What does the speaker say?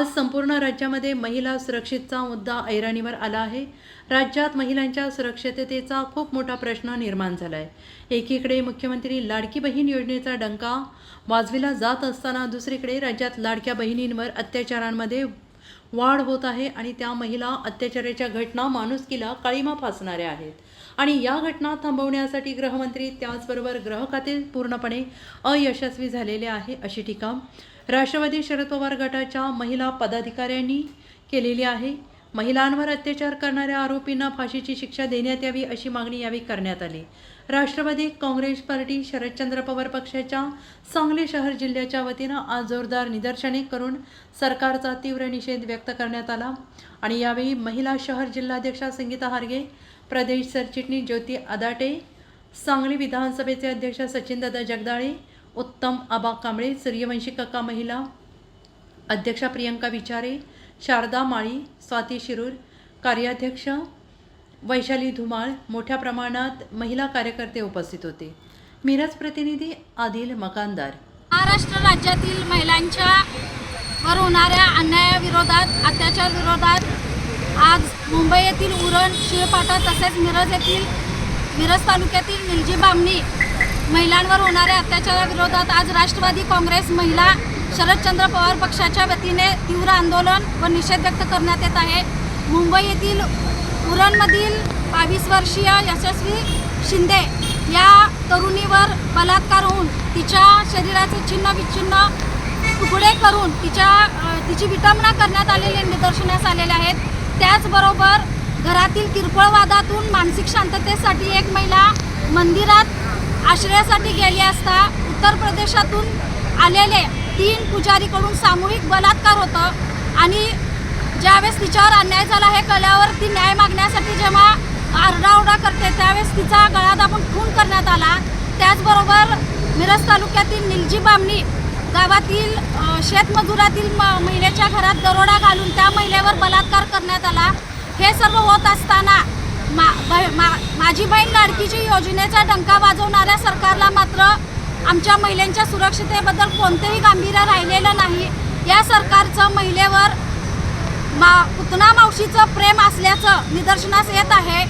आज संपूर्ण राज्यामध्ये महिला सुरक्षितचा मुद्दा ऐरणीवर आला आहे. राज्यात महिलांच्या सुरक्षिततेचा खूप मोठा प्रश्न निर्माण झाला आहे एकीकडे मुख्यमंत्री लाडकी बहीण योजनेचा डंका वाजविला जात असताना दुसरीकडे राज्यात लाडक्या बहिणींवर अत्याचारांमध्ये वाढ होत आहे आणि त्या महिला अत्याचाराच्या घटना माणुसकीला काळीमा फासणाऱ्या आहेत. आणि या घटना थांबवण्यासाठी गृहमंत्री त्याचबरोबर गृह पूर्णपणे अयशस्वी झालेले आहे अशी टीका राष्ट्रवादी शरद पवार गटाच्या महिला पदाधिकाऱ्यांनी केलेली आहे. महिलांवर अत्याचार करणाऱ्या आरोपींना फाशीची शिक्षा देण्यात यावी अशी मागणी यावेळी करण्यात आली. राष्ट्रवादी काँग्रेस पार्टी शरदचंद्र पवार पक्षाच्या सांगली शहर जिल्ह्याच्या वतीनं आज जोरदार निदर्शने करून सरकारचा तीव्र निषेध व्यक्त करण्यात आला आणि यावेळी महिला शहर जिल्हाध्यक्षा संगीता हार्गे प्रदेश सरचिटणीस ज्योती आदाटे सांगली विधानसभेचे अध्यक्ष सचिनदादा जगदाळे उत्तम आबा कांबळे सूर्यवंशी कक्का महिला अध्यक्षा प्रियंका विचारे शारदा माळी स्वाती शिरूर कार्याध्यक्ष वैशाली धुमाळ मोठ्या प्रमाणात महिला कार्यकर्ते उपस्थित होते. मिरज प्रतिनिधी आदिल मकानदार. महाराष्ट्र राज्यातील महिलांच्या वर होणाऱ्या अन्यायाविरोधात अत्याचार विरोधात आज मुंबई येथील उरण शिळपाटा तसेच मिरज येथील मिरज तालुक्यातील निलजी बामणी महिलांवर होणाऱ्या अत्याचाराविरोधात आज राष्ट्रवादी काँग्रेस महिला शरदचंद्र पवार पक्षाच्या वतीने तीव्र आंदोलन व निषेध व्यक्त करण्यात येत आहे. मुंबई येथील उरणमधील बावीस वर्षीय यशस्वी शिंदे या तरुणीवर बलात्कार होऊन तिच्या शरीराचे छिन्न विच्छिन्न तुकडे करून तिच्या तिची विटंबना करण्यात आलेले निदर्शनास आलेले आहेत. त्याचबरोबर घरातील किरकोळ वादातून मानसिक शांततेसाठी एक महिला मंदिरात आश्रयासाठी गेली असता उत्तर प्रदेशातून आलेले तीन पुजारीकडून सामूहिक बलात्कार होतं. आणि ज्यावेळेस तिच्यावर अन्याय झाला हे कळल्यावर ती न्याय मागण्यासाठी जेव्हा आरडाओरडा करते त्यावेळेस तिचा गळा दाबून खून करण्यात आला. त्याचबरोबर मिरज तालुक्यातील निलजी बामणी गावातील शेतमजुरातील म महिलेच्या घरात दरोडा घालून त्या महिलेवर बलात्कार करण्यात आला. हे सर्व होत असताना मा मा माझी बहीण लाडकीची योजनेचा डंका वाजवणाऱ्या सरकारला मात्र आमच्या महिलांच्या सुरक्षिततेबद्दल कोणतेही गांभीर्य राहिलेलं नाही. या सरकारचं महिलेवर मा पुतना मावशीचं प्रेम असल्याचं निदर्शनास येत आहे.